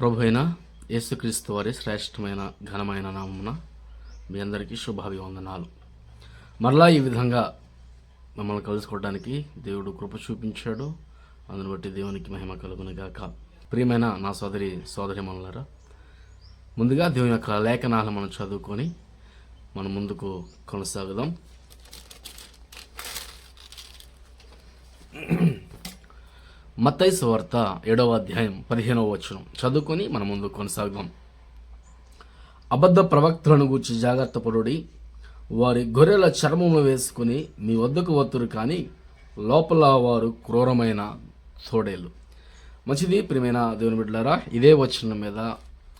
ప్రభు అయిన యేసుక్రీస్తు వారి శ్రేష్టమైన ఘనమైన నామమున మీ అందరికీ శుభాభివందనాలు. మరలా ఈ విధంగా మమ్మల్ని కలుసుకోవడానికి దేవుడు కృప చూపించాడు. అందుని బట్టి దేవునికి మహిమ కలుగునుగాక ప్రియమైన నా సోదరి సోదరి మనలారా ముందుగా దేవుని యొక్క లేఖనాలు మనం చదువుకొని మనం ముందుకు కొనసాగుదాం. మత్తైసు సువార్త ఏడవ అధ్యాయం పదిహేనవ వచనం. చదువుకొని మన ముందు కొనసాగుదాం. అబద్ధ ప్రవక్తలను గూర్చి జాగ్రత్త పడుడి. వారి గొర్రెల చర్మము వేసుకుని మీ వద్దకు వత్తురు కానీ లోపల వారు క్రూరమైన తోడేలు. మంచిది ప్రియమైన దేవుని బిడ్డలారా ఇదే వచనం మీద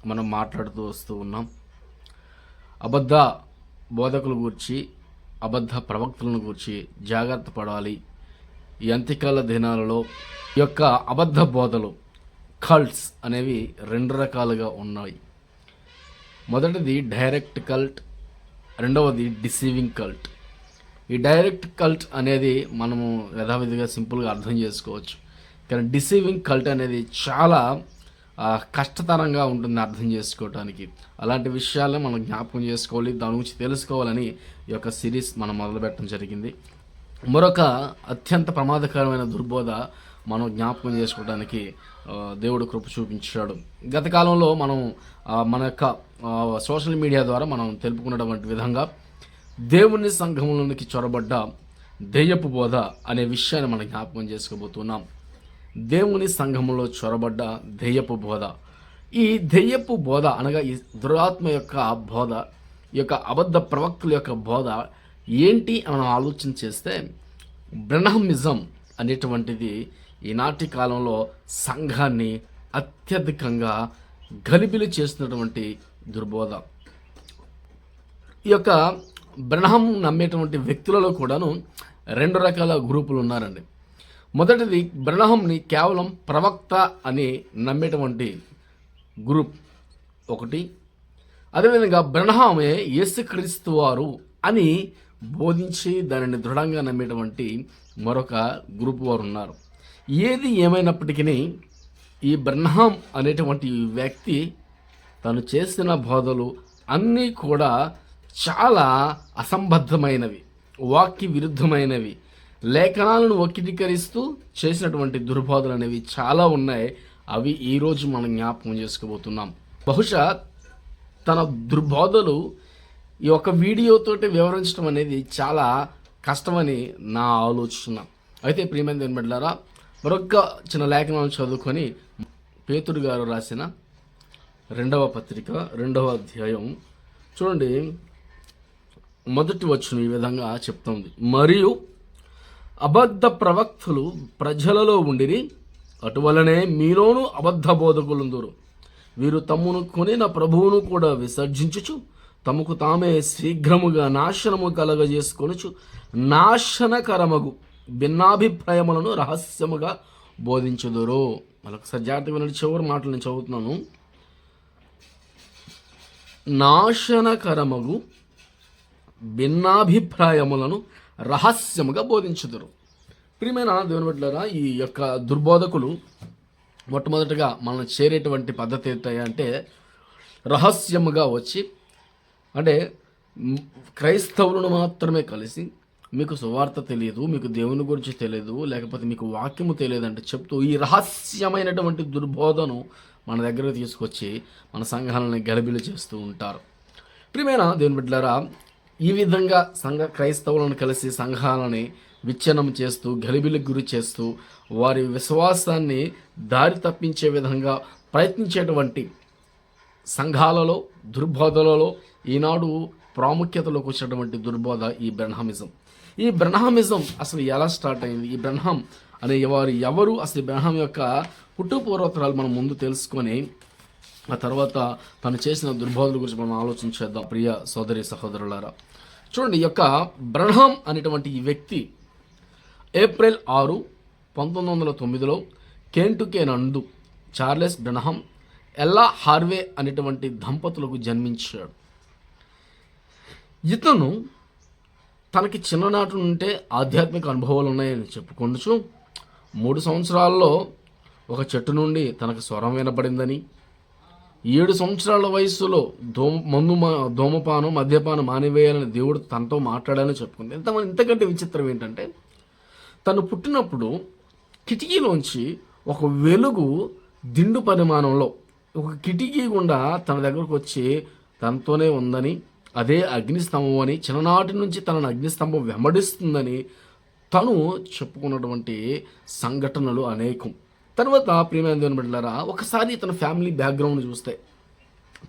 మనం మాట్లాడుతూ వస్తూ ఉన్నాం. అబద్ధ బోధకుల గురించి అబద్ధ ప్రవక్తలను గురించి జాగ్రత్త పడాలి. ఈ అంత్యకాల దినాలలో యొక్క అబద్ధ బోధలు కల్ట్స్ అనేవి రెండు రకాలుగా ఉన్నాయి. మొదటిది డైరెక్ట్ కల్ట్ రెండవది డిసీవింగ్ కల్ట్ ఈ డైరెక్ట్ కల్ట్ అనేది మనము యథావిధిగా సింపుల్గా అర్థం చేసుకోవచ్చు. కానీ డిసీవింగ్ కల్ట్ అనేది చాలా కష్టతరంగా ఉంటుంది అర్థం చేసుకోవడానికి అలాంటి విషయాలను మనం జ్ఞాపకం చేసుకోవాలి దాని గురించి తెలుసుకోవాలని ఈ యొక్క సిరీస్ మనం మొదలుపెట్టడం జరిగింది. మరొక అత్యంత ప్రమాదకరమైన దుర్బోధ మనం జ్ఞాపకం చేసుకోవడానికి దేవుడు కృప చూపించాడు. గత కాలంలో మనం మన యొక్క సోషల్ మీడియా ద్వారా మనం తెలుపుకున్నటువంటి విధంగా దేవుని సంఘంలోనికి చొరబడ్డ దెయ్యపు బోధ అనే విషయాన్ని మనం జ్ఞాపకం చేసుకోబోతున్నాం. దేవుని సంఘములో చొరబడ్డ దెయ్యపు బోధ. ఈ దెయ్యపు బోధ అనగా ఈ దురాత్మ యొక్క బోధ ఈ యొక్క అబద్ధ ప్రవక్తుల యొక్క బోధ ఏంటి అని మనం ఆలోచన చేస్తే బ్రహ్మిజం అనేటువంటిది ఈనాటి కాలంలో సంఘాన్ని అత్యధికంగా గలిబిలి చేస్తున్నటువంటి దుర్బోధ. ఈ యొక్క బ్రహ్మం నమ్మేటువంటి వ్యక్తులలో కూడాను రెండు రకాల గ్రూపులు ఉన్నారండి. మొదటిది బ్రహ్మంని కేవలం ప్రవక్త అని నమ్మేటువంటి గ్రూప్ ఒకటి. అదేవిధంగా బ్రహ్మే యేసుక్రీస్తు వారు అని బోధించి దానిని దృఢంగా నమ్మేటువంటి మరొక గ్రూప్ వారు ఉన్నారు. ఏది ఏమైనప్పటికీ ఈ బ్రహ్మం అనేటువంటి వ్యక్తి తను చేసిన బోధలు అన్నీ కూడా చాలా అసంబద్ధమైనవి వాక్య విరుద్ధమైనవి లేఖనాలను వక్రీకరిస్తూ చేసినటువంటి దుర్బోధలు అనేవి చాలా ఉన్నాయి. అవి ఈరోజు మనం జ్ఞాపకం చేసుకోబోతున్నాం. బహుశా తన దుర్బోధలు ఈ యొక్క వీడియోతోటి వివరించడం అనేది చాలా కష్టమని నా ఆలోచన. అయితే ప్రియమైన దేని మరొక చిన్న లేఖనాలు చదువుకొని పేతుడు గారు రాసిన రెండవ పత్రిక రెండవ అధ్యాయం చూడండి. మొదటి వచ్చిన ఈ విధంగా చెప్తుంది. మరియు అబద్ధ ప్రవక్తలు ప్రజలలో ఉండిరి అటువలనే మీలోనూ అబద్ధ బోధకులుందురు. వీరు తమ్మును కొనిన ప్రభువును కూడా విసర్జించుచు తమకు తామే శీఘ్రముగా నాశనము కలగజేసుకొనుచు నాశనకరమగు భిన్నాభిప్రాయములను రహస్యముగా బోధించుదురు. మరొకసారి జాగ్రత్త వినండి చివరి మాటలు నేను చదువుతున్నాను. నాశనకరమగు భిన్నాభిప్రాయములను రహస్యముగా బోధించుదురు. ప్రియమైన దేవుని బిడ్డలారా ఈ యొక్క దుర్బోధకులు మొట్టమొదటిగా మనం చేరేటువంటి పద్ధతి ఏంటంటే రహస్యముగా వచ్చి అంటే క్రైస్తవులను మాత్రమే కలిసి మీకు సువార్త తెలియదు మీకు దేవుని గురించి తెలియదు లేకపోతే మీకు వాక్యము తెలియదు అంటే చెప్తూ ఈ రహస్యమైనటువంటి దుర్బోధను మన దగ్గర తీసుకొచ్చి మన సంఘాలని గలిబిలి చేస్తూ ఉంటారు. ప్రియమైన దేవుని బిడ్డలారా ఈ విధంగా సంఘ క్రైస్తవులను కలిసి సంఘాలని విచ్ఛిన్నం చేస్తూ గలిబిలకు గురి చేస్తూ వారి విశ్వాసాన్ని దారి తప్పించే విధంగా ప్రయత్నించేటువంటి సంఘాలలో దుర్బోధలలో ఈనాడు ప్రాముఖ్యతలోకి వచ్చినటువంటి దుర్బోధ ఈ బ్రహ్మమిజం. ఈ బ్రహ్మమిజం అసలు ఎలా స్టార్ట్ అయింది? ఈ బ్రహ్మం అనే వారు ఎవరు? అసలు బ్రహ్మం యొక్క పుట్టుపూర్వోత్తరాలు మనం ముందు తెలుసుకొని ఆ తర్వాత తను చేసిన దుర్బోధల గురించి మనం ఆలోచించేద్దాం ప్రియ సోదరి సహోదరులారా చూడండి ఈ యొక్క బ్రహ్మం అనేటువంటి ఈ వ్యక్తి ఏప్రిల్ ఆరు పంతొమ్మిది వందల తొమ్మిదిలో కేంటుకే నందు చార్లెస్ బ్రహ్మం ఎల్లా హార్వే అనేటువంటి దంపతులకు జన్మించాడు? ఇతను తనకి చిన్ననాటి నుంటే ఆధ్యాత్మిక అనుభవాలు ఉన్నాయని చెప్పుకొండుచు మూడు సంవత్సరాల్లో ఒక చెట్టు నుండి తనకు స్వరం వినపడిందని ఏడు సంవత్సరాల వయసులో దోమ మందు మా- మద్యపానం మానివేయాలని దేవుడు తనతో మాట్లాడాలని చెప్పుకుంది. ఇంత ఇంతకంటే విచిత్రం ఏంటంటే తను పుట్టినప్పుడు కిటికీలోంచి ఒక వెలుగు దిండు పరిమాణంలో ఒక కిటికీ గుండా తన దగ్గరకు వచ్చి తనతోనే ఉందని అదే అగ్నిస్తంభం అని చిన్ననాటి నుంచి తనను అగ్నిస్తంభం వెంబడిస్తుందని తను చెప్పుకున్నటువంటి సంఘటనలు అనేకం. తర్వాత ప్రియమైన దేవుని బిడ్డలారా ఒకసారి తన ఫ్యామిలీ బ్యాక్గ్రౌండ్ చూస్తే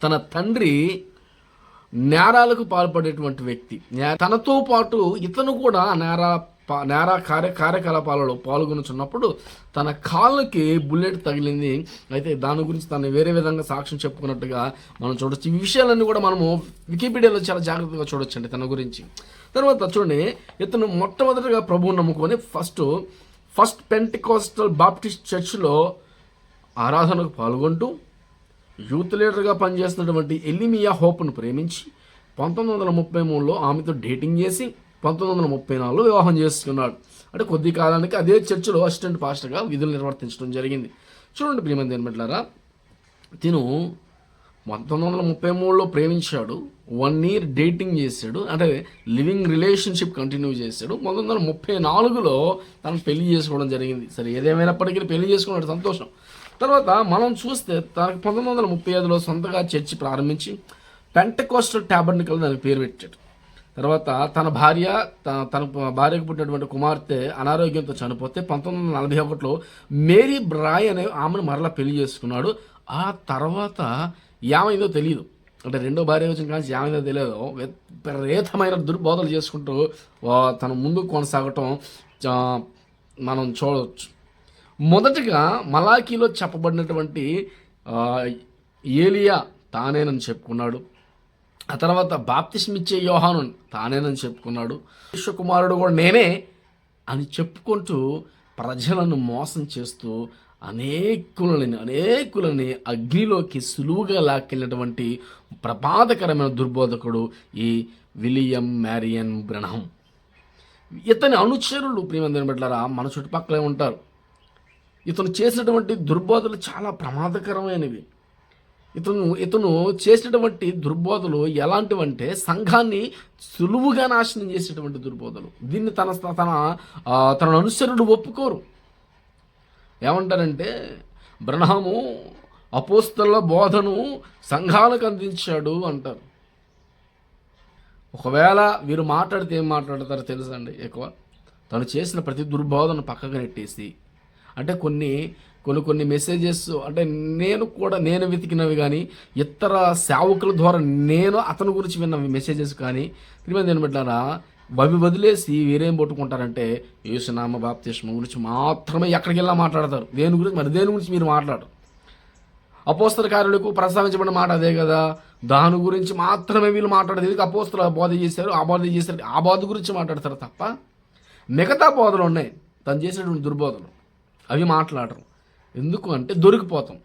తన తండ్రి నేరాలకు పాల్పడేటువంటి వ్యక్తి. తనతో పాటు ఇతను కూడా నేర నేర కార్య కార్యకలాపాలలో పాల్గొనుచున్నప్పుడు తన కాళ్ళకి బుల్లెట్ తగిలింది. అయితే దాని గురించి తను వేరే విధంగా సాక్ష్యం చెప్పుకున్నట్టుగా మనం చూడొచ్చు. ఈ విషయాలన్నీ కూడా మనము వికీపీడియాలో చాలా జాగ్రత్తగా చూడొచ్చండి తన గురించి. తర్వాత చూడండి ఇతను మొట్టమొదటిగా ప్రభువు నమ్ముకొని ఫస్ట్ ఫస్ట్ పెంటికోస్టల్ బాప్టిస్ట్ చర్చ్లో ఆరాధనకు పాల్గొంటూ యూత్ లీడర్గా పనిచేస్తున్నటువంటి ఎలిమియా హోప్ను ప్రేమించి పంతొమ్మిది వందల ముప్పై మూడులో ఆమెతో డేటింగ్ చేసి పంతొమ్మిది వందల ముప్పై నాలుగులో వివాహం చేసుకున్నాడు. అంటే కొద్ది కాలానికి అదే చర్చిలో అసిస్టెంట్ పాస్టర్గా విధులు నిర్వర్తించడం జరిగింది. చూడండి ప్రియమంది ఏమంటారా తిను పంతొమ్మిది వందల ముప్పై మూడులో ప్రేమించాడు వన్ ఇయర్ డేటింగ్ చేశాడు అంటే లివింగ్ రిలేషన్షిప్ కంటిన్యూ చేశాడు. పంతొమ్మిది వందల ముప్పై నాలుగులో తను పెళ్ళి చేసుకోవడం జరిగింది. సరే ఏదేమైనప్పటికీ పెళ్ళి చేసుకున్నాడు సంతోషం. తర్వాత మనం చూస్తే తనకు పంతొమ్మిది వందల ముప్పై ఐదులో సొంతగా చర్చి ప్రారంభించి పెంటకోస్టల్ ట్యాబర్నికల్ దానికి పేరు పెట్టాడు. తర్వాత తన భార్య తన భార్యకు పుట్టినటువంటి కుమార్తె అనారోగ్యంతో చనిపోతే పంతొమ్మిది వందల నలభై ఒకటిలో మేరీ బ్రాయ్ అనే ఆమెను మరలా పెళ్ళి చేసుకున్నాడు. ఆ తర్వాత ఏమైందో తెలియదు అంటే రెండో భార్య వచ్చిన కానీ ఏమైందో తెలియదు విపరీతమైన దుర్బోధలు చేసుకుంటూ తన ముందుకు కొనసాగటం మనం చూడవచ్చు మొదటగా మలాఖీలో చెప్పబడినటువంటి ఏలియా తానేనని చెప్పుకున్నాడు. ఆ తర్వాత బాప్తిస్మిచ్చే యోహాను తానేనని చెప్పుకున్నాడు. విశ్వకుమారుడు కూడా నేనే అని చెప్పుకుంటూ ప్రజలను మోసం చేస్తూ అనేకులని అనేకులని అగ్నిలోకి సులువుగా లాక్కెళ్ళినటువంటి ప్రమాదకరమైన దుర్బోధకుడు ఈ విలియం మ్యారియన్ బ్రహం ఇతని అనుచరులు ప్రియమందిని బిడ్డలారా మన చుట్టుపక్కలే ఉంటారు. ఇతను చేసినటువంటి దుర్బోధలు చాలా ప్రమాదకరమైనవి. ఇతను ఇతను చేసినటువంటి దుర్బోధలు ఎలాంటివంటే సంఘాన్ని సులువుగా నాశనం చేసేటువంటి దుర్బోధలు. దీన్ని తన తన తన అనుసరుడు ఒప్పుకోరు. ఏమంటారంటే బ్రహ్మము అపోస్తల బోధను సంఘాలకు అందించాడు అంటారు. ఒకవేళ వీరు మాట్లాడితే ఏం మాట్లాడతారో తెలుసండి ఎక్కువ. తను చేసిన ప్రతి దుర్బోధన పక్కకు నెట్టేసి అంటే కొన్ని కొన్ని కొన్ని మెసేజెస్ అంటే నేను కూడా నేను వెతికినవి కానీ ఇతర సేవకుల ద్వారా నేను అతని గురించి విన్న మెసేజెస్ కానీ తిరిగి నేను పెట్టారా అవి వదిలేసి వీరేం పట్టుకుంటారంటే యేసునామ బాప్తిష్మ గురించి మాత్రమే ఎక్కడికి వెళ్ళా మాట్లాడతారు. దేని గురించి? మరి దేని గురించి మీరు మాట్లాడరు? అపోస్తల కార్యులకు ప్రస్తావించబడిన మాట అదే కదా. దాని గురించి మాత్రమే వీళ్ళు మాట్లాడదు ఎందుకు అపోస్తలు బోధ చేశారు? ఆ బోధ చేశారు ఆ బోధ గురించి మాట్లాడతారు తప్ప మిగతా బోధలు ఉన్నాయి. తను చేసినటువంటి దుర్బోధలు. అవి మాట్లాడరు. ఎందుకు అంటే దొరికిపోతాం.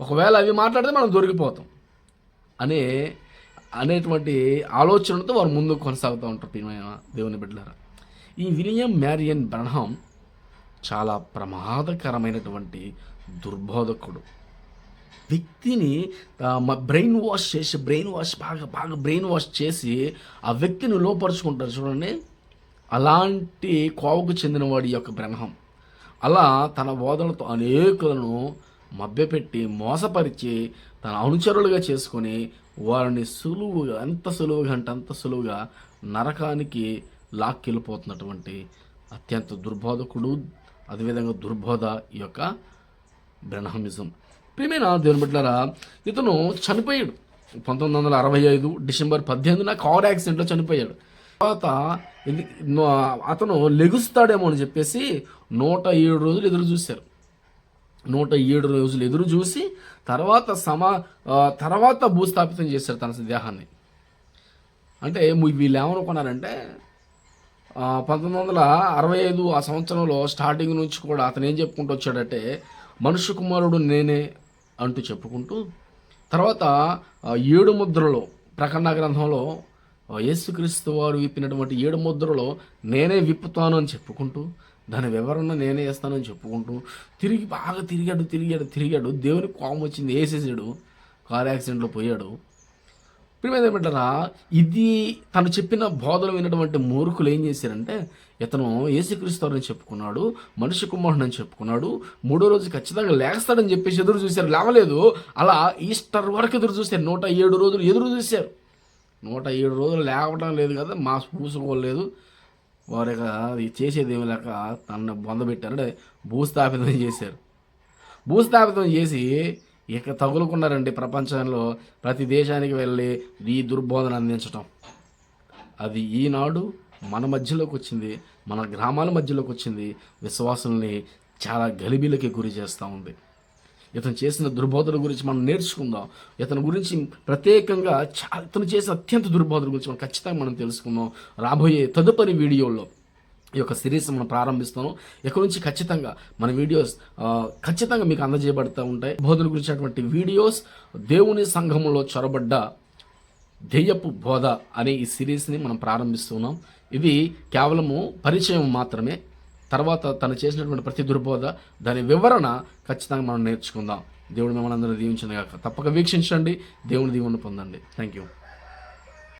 ఒకవేళ అవి మాట్లాడితే మనం దొరికిపోతాం. అనే అనేటువంటి ఆలోచనతో వారు ముందుకు కొనసాగుతూ ఉంటారు ప్రియమైన దేవుని బిడ్డలారా. ఈ విలియం మ్యారియన్ బ్రహ్మ్ చాలా ప్రమాదకరమైనటువంటి దుర్బోధకుడు. వ్యక్తిని బ్రెయిన్ వాష్ చేసి బ్రెయిన్ వాష్ బాగా బాగా బ్రెయిన్ వాష్ చేసి ఆ వ్యక్తిని లోపరుచుకుంటారు చూడండి. అలాంటి కోవకు చెందినవాడి యొక్క బ్రహ్మం. అలా తన బోధనలతో అనేకులను మభ్యపెట్టి మోసపరిచి తన అనుచరులుగా చేసుకొని వారిని సులువుగా ఎంత సులువుగా అంటే అంత సులువుగా నరకానికి లాక్కెళ్ళిపోతున్నటువంటి అత్యంత దుర్బోధకుడు అదేవిధంగా దుర్బోధ ఈ యొక్క బ్రహ్మమిజం. ప్రియమైన దేవుని బిడ్డలారా ఇతను చనిపోయాడు. పంతొమ్మిది వందల అరవై ఐదు డిసెంబర్ పద్దెనిమిదిన కార్ యాక్సిడెంట్లో చనిపోయాడు. తర్వాత అతను లెగుస్తాడేమో అని చెప్పేసి నూట ఏడు రోజులు ఎదురు చూశారు. నూట ఏడు రోజులు ఎదురు చూసి తర్వాత సమా తర్వాత భూస్థాపితం చేశారు తన దేహాన్ని. అంటే వీళ్ళు ఏమనుకున్నారంటే పంతొమ్మిది వందల అరవై ఐదు ఆ సంవత్సరంలో స్టార్టింగ్ నుంచి కూడా అతను ఏం చెప్పుకుంటూ వచ్చాడంటే మనుష్య కుమారుడు నేనే అంటూ చెప్పుకుంటూ తర్వాత ఏడు ముద్రలో ప్రకటన గ్రంథంలో యేసుక్రీస్తు వారు విప్పినటువంటి ఏడు ముద్రలో నేనే విప్పుతాను అని చెప్పుకుంటూ దాని వివరణ నేనే వేస్తానని చెప్పుకుంటూ తిరిగి బాగా తిరిగాడు తిరిగాడు తిరిగాడు. దేవుని కోపం వచ్చింది. వేసేసాడు కార్ యాక్సిడెంట్లో పోయాడు. ప్రియమైన ఇది తను చెప్పిన బోధలు విన్నటువంటి మూర్ఖులు ఏం చేశారంటే ఇతను ఏసుక్రీస్తారని చెప్పుకున్నాడు మనిషి కుమారుడు అని చెప్పుకున్నాడు మూడో రోజు ఖచ్చితంగా లేస్తాడని చెప్పేసి ఎదురు చూశారు. లేవలేదు. అలా ఈస్టర్ వరకు ఎదురు చూశారు. నూట ఏడు రోజులు ఎదురు చూశారు. నూట ఏడు రోజులు లేవడం లేదు కదా మా పూసుకోలేదు. వారి యొక్క అది చేసేది ఏమి లేక తనను బొందబెట్టారు అంటే భూస్థాపితం చేశారు. భూస్థాపితం చేసి ఇక తగులుకున్నారండి ప్రపంచంలో ప్రతి దేశానికి వెళ్ళి ఈ దుర్బోధన అందించటం. అది ఈనాడు మన మధ్యలోకి వచ్చింది మన గ్రామాల మధ్యలోకి వచ్చింది. విశ్వాసుల్ని చాలా గలిబీలకి గురి చేస్తూ ఉంది. ఇతను చేసిన దుర్బోధన గురించి మనం నేర్చుకుందాం. ఇతని గురించి ప్రత్యేకంగా ఇతను చేసిన అత్యంత దుర్బోధన గురించి మనం ఖచ్చితంగా మనం తెలుసుకుందాం. రాబోయే తదుపరి వీడియోలో ఈ యొక్క సిరీస్ మనం ప్రారంభిస్తాను ఇక్కడ నుంచి ఖచ్చితంగా మన వీడియోస్ ఖచ్చితంగా మీకు అందజేయబడుతూ ఉంటాయి. బోధన గురించినటువంటి వీడియోస్ దేవుని సంఘములో చొరబడ్డ దెయ్యపు బోధ అనే ఈ సిరీస్ని మనం ప్రారంభిస్తున్నాం. ఇది కేవలము పరిచయం మాత్రమే. తర్వాత తను చేసినటువంటి ప్రతి దుర్బోధ దాని వివరణ ఖచ్చితంగా మనం నేర్చుకుందాం. దేవుడు మిమ్మల్ని అందరూ దీవించిన తప్పక వీక్షించండి. దేవుని దీవెన పొందండి. Thank you